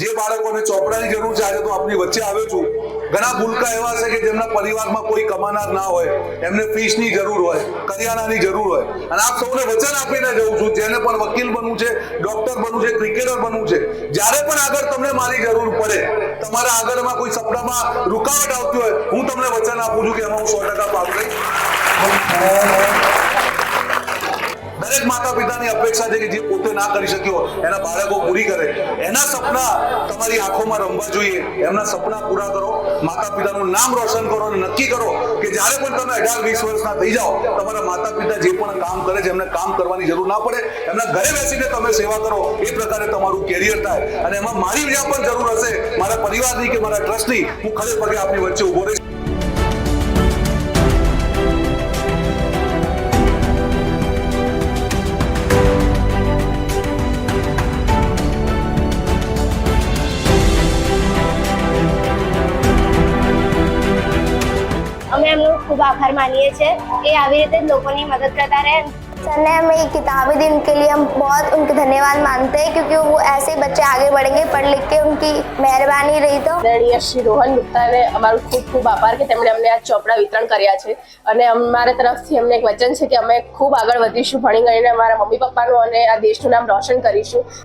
જે બાળકોને ચોપડાની જરૂર છે, આજે તો આપની વચ્ચે આવ્યો છું. ઘણા ભૂલકા એવા છે કે જેમના પરિવારમાં કોઈ કમાનાર ના હોય. એમને ફીસની જરૂર હોય, કરિયાણાની જરૂર હોય. અને આપ સૌને વચન આપીને જઉં છું, જેને પણ વકીલ બનવું છે, ડોક્ટર બનવું છે, ક્રિકેટર બનવું છે, જ્યારે પણ આગળ તમને મારી જરૂર પડે, તમારા આગળમાં કોઈ સપનામાં રૂકાવટ આવતી હોય, હું તમને વચન આપું છું કે એમાં હું સો ટકા પાડું દરેક માતા પિતાની અપેક્ષા છે કે જે પોતે ના કરી શક્યો એના બાળકો પૂરી કરે. એના સપના તમારી આંખોમાં રમવા જોઈએ. એમના સપના પૂરા કરો. માતા પિતાનું નામ રોશન કરો અને નક્કી કરો કે જ્યારે પણ તમે અઢાર, વીસ વર્ષના થઈ જાઓ, તમારા માતા પિતા જે પણ કામ કરે છે, એમને કામ કરવાની જરૂર ના પડે. એમના ઘરે બેસીને તમે સેવા કરો. એ પ્રકારે તમારું કેરિયર થાય. અને એમાં મારી જ્યાં પણ જરૂર હશે, મારા પરિવારની કે મારા ટ્રસ્ટની હું પગે આપની વચ્ચે ઊભો રહીશ. ખૂબ આભાર માનીએ છીએ એ આવી રીતે જ લોકોની મદદ કરતા રહે सर ने हमें ये किताबें दी उनके लिए हम बहुत उनके धन्यवाद मानते हैं क्योंकि वो ऐसे ही बच्चे आगे बढ़ेंगे पढ़ लिख के उनकी मेहरबानी रही तो આદરણીય શ્રી રોહન ગુપ્તાને અમારું ખૂબ ખૂબ આભાર કે તેમણે અમને આ ચોપડા વિતરણ કર્યા છે અને અમારા તરફથી અમને એક વચન છે કે અમે ખૂબ આગળ વધીશું ભણી ગણીને અમારા મમ્મી પપ્પાનું અને આ દેશનું નામ રોશન કરીશું